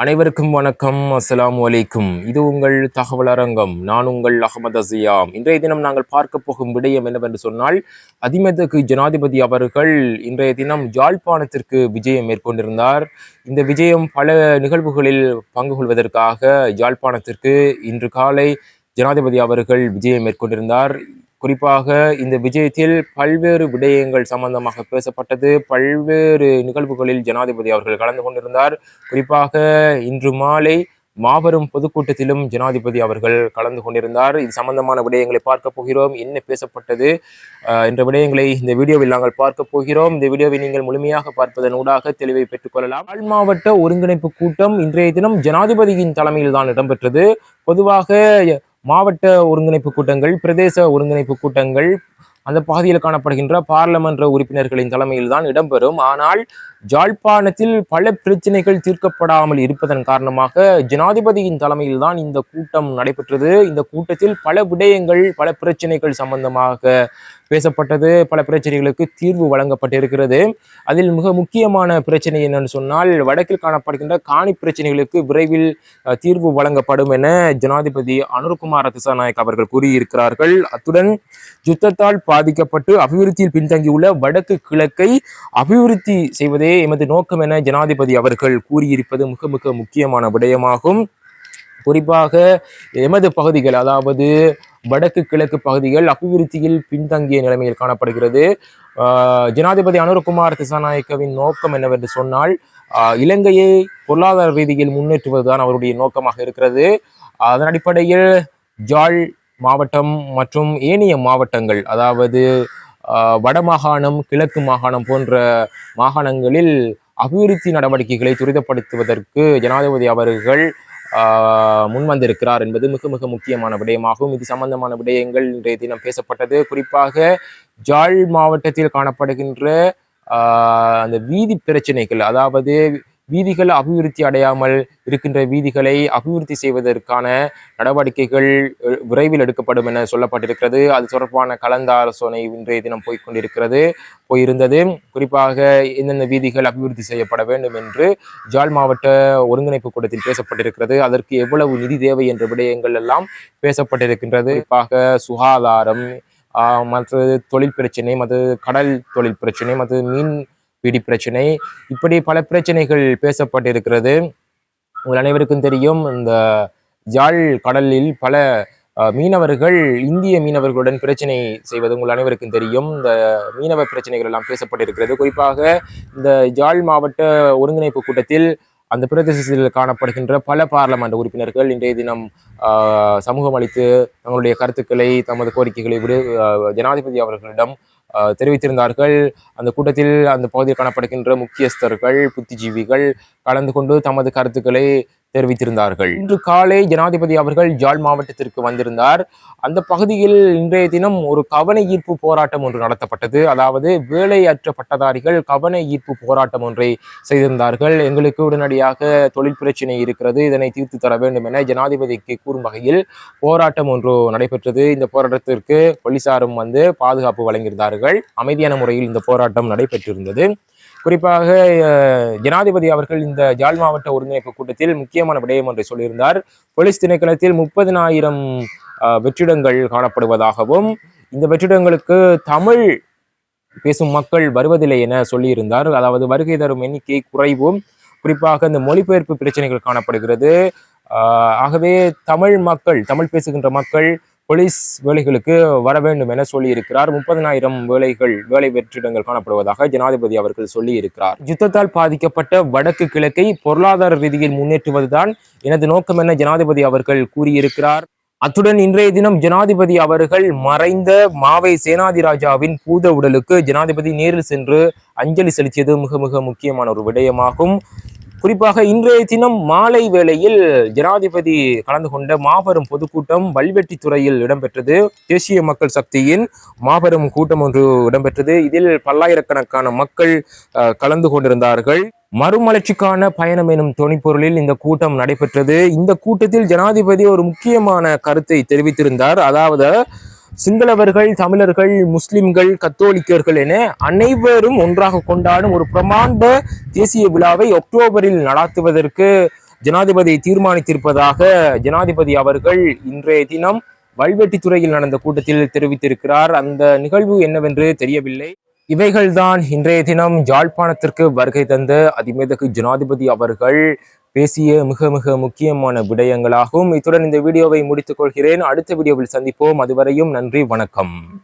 அனைவருக்கும் வணக்கம். அஸ்ஸலாமு அலைக்கும். இது உங்கள் தகவல் அரங்கம். நான் உங்கள் அகமது அசியாம் இன்றைய தினம் நாங்கள் பார்க்க போகும் விடயம் என்னவென்று சொன்னால் அதிமதகு ஜனாதிபதி அவர்கள் இன்றைய தினம் யாழ்ப்பாணத்திற்கு விஜயம் மேற்கொண்டிருந்தார். இந்த விஜயம் பல நிகழ்வுகளில் பங்கு கொள்வதற்காக யாழ்ப்பாணத்திற்கு இன்று காலை ஜனாதிபதி அவர்கள் விஜயம் மேற்கொண்டிருந்தார். குறிப்பாக இந்த விஜயத்தில் பல்வேறு விடயங்கள் சம்பந்தமாக பேசப்பட்டது. பல்வேறு நிகழ்வுகளில் ஜனாதிபதி அவர்கள் கலந்து கொண்டிருந்தார். குறிப்பாக இன்று மாலை மாபெரும் பொதுக்கூட்டத்திலும் ஜனாதிபதி அவர்கள் கலந்து கொண்டிருந்தார். இது சம்பந்தமான விடயங்களை பார்க்க போகிறோம். என்ன பேசப்பட்டது என்ற விடயங்களை இந்த வீடியோவில் நாங்கள் பார்க்க போகிறோம். இந்த வீடியோவை நீங்கள் முழுமையாக பார்ப்பதன் ஊடாக தெளிவை பெற்றுக்கொள்ளலாம் யாழ் மாவட்ட ஒருங்கிணைப்பு கூட்டம் இன்றைய தினம் ஜனாதிபதியின் தலைமையில் தான் இடம்பெற்றது. பொதுவாக மாவட்ட ஒருங்கிணைப்பு கூட்டங்கள் பிரதேச ஒருங்கிணைப்பு கூட்டங்கள் அந்த பகுதியில் காணப்படுகின்ற பாராளுமன்ற உறுப்பினர்களின் தலைமையில் தான் இடம்பெறும். ஆனால் ஜாழ்ப்பாணத்தில் பல பிரச்சனைகள் தீர்க்கப்படாமல் இருப்பதன் காரணமாக ஜனாதிபதியின் தலைமையில் தான் இந்த கூட்டம் நடைபெற்றது. இந்த கூட்டத்தில் பல விடயங்கள் பல பிரச்சனைகள் சம்பந்தமாக பேசப்பட்டது. பல பிரச்சனைகளுக்கு தீர்வு வழங்கப்பட்டிருக்கிறது. அதில் மிக முக்கியமான பிரச்சனை என்னன்னு சொன்னால் வடக்கில் காணப்படுகின்ற காணி பிரச்சனைகளுக்கு விரைவில் அஹ், தீர்வு வழங்கப்படும் என ஜனாதிபதி அனுர்குமார் திசாநாயக் அவர்கள் கூறியிருக்கிறார்கள். அத்துடன் யுத்தத்தால் பாதிக்கப்பட்டு அபிவிருத்தியில் பின்தங்கியுள்ள வடக்கு கிழக்கை அபிவிருத்தி செய்வதே எமது நோக்கம் என ஜனாதிபதி அவர்கள் கூறியிருப்பது மிக மிக முக்கியமான விடயமாகும். குறிப்பாக எமது பகுதிகள் அதாவது வடக்கு கிழக்கு பகுதிகள் அபிவிருத்தியில் பின்தங்கிய நிலைமையில் காணப்படுகிறது. ஆஹ் ஜனாதிபதி அனுரகுமார் திசாநாயக்கவின் நோக்கம் என்னவென்று சொன்னால் ஆஹ் இலங்கையை பொருளாதார ரீதியில் முன்னேற்றுவதுதான் அவருடைய நோக்கமாக இருக்கிறது. அதன் அடிப்படையில் ஜாழ் மாவட்டம் மற்றும் ஏனைய மாவட்டங்கள் அதாவது வடமாகாணம் கிழக்கு மாகாணம் போன்ற மாகாணங்களில் அபிவிருத்தி நடவடிக்கைகளை துரிதப்படுத்துவதற்கு ஜனாதிபதி அவர்கள் முன்வந்திருக்கிறார் என்பது மிக மிக முக்கியமான விடயமாகும். இது சம்பந்தமான விடயங்கள் இன்றைய தினம் பேசப்பட்டது. குறிப்பாக ஜாழ் மாவட்டத்தில் காணப்படுகின்ற அந்த வீதி பிரச்சனைகள் அதாவது வீதிகள் அபிவிருத்தி அடையாமல் இருக்கின்ற வீதிகளை அபிவிருத்தி செய்வதற்கான நடவடிக்கைகள் விரைவில் எடுக்கப்படும் என சொல்லப்பட்டிருக்கிறது. அது தொடர்பான கலந்த ஆலோசனை இன்றைய தினம் போய்க்கொண்டிருக்கிறது போயிருந்தது. குறிப்பாக எந்தெந்த வீதிகள் அபிவிருத்தி செய்யப்பட வேண்டும் என்று ஜாழ் மாவட்ட ஒருங்கிணைப்பு கூட்டத்தில் பேசப்பட்டிருக்கிறது. அதற்கு எவ்வளவு நிதி தேவை என்ற விடயங்கள் எல்லாம் பேசப்பட்டிருக்கின்றது. குறிப்பாக சுகாதாரம் மற்றது தொழில் பிரச்சனை மற்றது கடல் தொழில் பிரச்சனை மற்றது மீன் பிடி பிரச்சனை. இப்படி பல பிரச்சனைகள் பேசப்பட்டிருக்கிறது. உங்கள் அனைவருக்கும் தெரியும் இந்த ஜாழ் கடலில் பல மீனவர்கள் இந்திய மீனவர்களுடன் பிரச்சனை செய்வது உங்கள் அனைவருக்கும் தெரியும். இந்த மீனவ பிரச்சனைகள் எல்லாம் பேசப்பட்டிருக்கிறது. குறிப்பாக இந்த ஜாழ் மாவட்ட ஒருங்கிணைப்பு கூட்டத்தில் அந்த பிரதேசத்தில் காணப்படுகின்ற பல பாராளுமன்ற உறுப்பினர்கள் இன்றைய தினம் சமூகம் அளித்து தங்களுடைய கருத்துக்களை தமது கோரிக்கைகளை விடு ஜனாதிபதி அவர்களிடம் தெரிவித்திருந்தார்கள். அந்த கூட்டத்தில் அந்த பகுதியில் காணப்படுகின்ற முக்கியஸ்தர்கள் புத்திஜீவிகள் கலந்து கொண்டு தமது கருத்துக்களை தெரிவித்திருந்தார்கள். இன்று காலை ஜனாதிபதி அவர்கள் ஜாழ் மாவட்டத்திற்கு வந்திருந்தார். அந்த பகுதியில் இன்றைய தினம் ஒரு கவன ஈர்ப்பு போராட்டம் ஒன்று நடத்தப்பட்டது. அதாவது வேலையற்ற பட்டதாரிகள் கவன ஈர்ப்பு போராட்டம் ஒன்றை செய்திருந்தார்கள். எங்களுக்கு உடனடியாக தொழில் பிரச்சனை இருக்கிறது. இதனை தீர்த்து தர வேண்டும் என ஜனாதிபதிக்கு கூறும் வகையில் போராட்டம் ஒன்று நடைபெற்றது. இந்த போராட்டத்திற்கு போலீசாரும் வந்து பாதுகாப்பு வழங்கியிருந்தார்கள். அமைதியான முறையில் இந்த போராட்டம் நடைபெற்றிருந்தது. குறிப்பாக ஜனாதிபதி அவர்கள் இந்த ஜாழ் மாவட்ட ஒருங்கிணைப்பு கூட்டத்தில் முக்கியமான விடயம் ஒன்றை சொல்லியிருந்தார். போலீஸ் திணைக்களத்தில் முப்பதினாயிரம் வெற்றிடங்கள் காணப்படுவதாகவும் இந்த வெற்றிடங்களுக்கு தமிழ் பேசும் மக்கள் வருவதில்லை என சொல்லியிருந்தார். அதாவது வருகை தரும் எண்ணிக்கை குறைவும் குறிப்பாக இந்த மொழிபெயர்ப்பு பிரச்சனைகள் காணப்படுகிறது. ஆஹ் ஆகவே தமிழ் மக்கள் தமிழ் பேசுகின்ற மக்கள் போலீஸ் வேலைகளுக்கு வர வேண்டும் என சொல்லியிருக்கிறார். முப்பதனாயிரம் வேலைகள் வேலை வெற்றிடங்கள் காணப்படுவதாக ஜனாதிபதி அவர்கள் சொல்லியிருக்கிறார். யுத்தத்தால் பாதிக்கப்பட்ட வடக்கு கிழக்கை பொருளாதார ரீதியில் முன்னேற்றுவதுதான் எனது நோக்கம் என ஜனாதிபதி அவர்கள் கூறியிருக்கிறார். அத்துடன் இன்றைய தினம் ஜனாதிபதி அவர்கள் மறைந்த மாவை சேனாதிராஜாவின் பூத உடலுக்கு ஜனாதிபதி நேரில் சென்று அஞ்சலி செலுத்தியது மிக மிக முக்கியமான ஒரு விடயமாகும். குறிப்பாக இன்றைய தினம் மாலை வேளையில் ஜனாதிபதி கலந்து கொண்ட மாபெரும் பொதுக்கூட்டம் வல்வெட்டித்துறையில் இடம்பெற்றது. தேசிய மக்கள் சக்தியின் மாபெரும் கூட்டம் ஒன்று இடம்பெற்றது. இதில் பல்லாயிரக்கணக்கான மக்கள் கலந்து கொண்டிருந்தார்கள். மறுமலர்ச்சிக்கான பயணம் எனும் துணிப்பொருளில் இந்த கூட்டம் நடைபெற்றது. இந்த கூட்டத்தில் ஜனாதிபதி ஒரு முக்கியமான கருத்தை தெரிவித்திருந்தார். அதாவது சிங்களவர்கள் தமிழர்கள் முஸ்லிம்கள் கத்தோலிக்கர்கள் என அனைவரும் ஒன்றாக கொண்டாடும் ஒரு பிரமாண்ட தேசிய விழாவை அக்டோபரில் நடாத்துவதற்கு ஜனாதிபதி தீர்மானித்திருப்பதாக ஜனாதிபதி அவர்கள் இன்றைய தினம் வல்வெட்டித்துறையில் நடந்த கூட்டத்தில் தெரிவித்திருக்கிறார். அந்த நிகழ்வு என்னவென்று தெரியவில்லை. இவைகள்தான் இன்றைய தினம் யாழ்ப்பாணத்திற்கு வருகை தந்த அதிமேதகு ஜனாதிபதி அவர்கள் பேசிய மிக மிக முக்கியமான விடயங்களாகும். இத்துடன் இந்த வீடியோவை முடித்துக் கொள்கிறேன். அடுத்த வீடியோவில் சந்திப்போம். அதுவரையும் நன்றி வணக்கம்.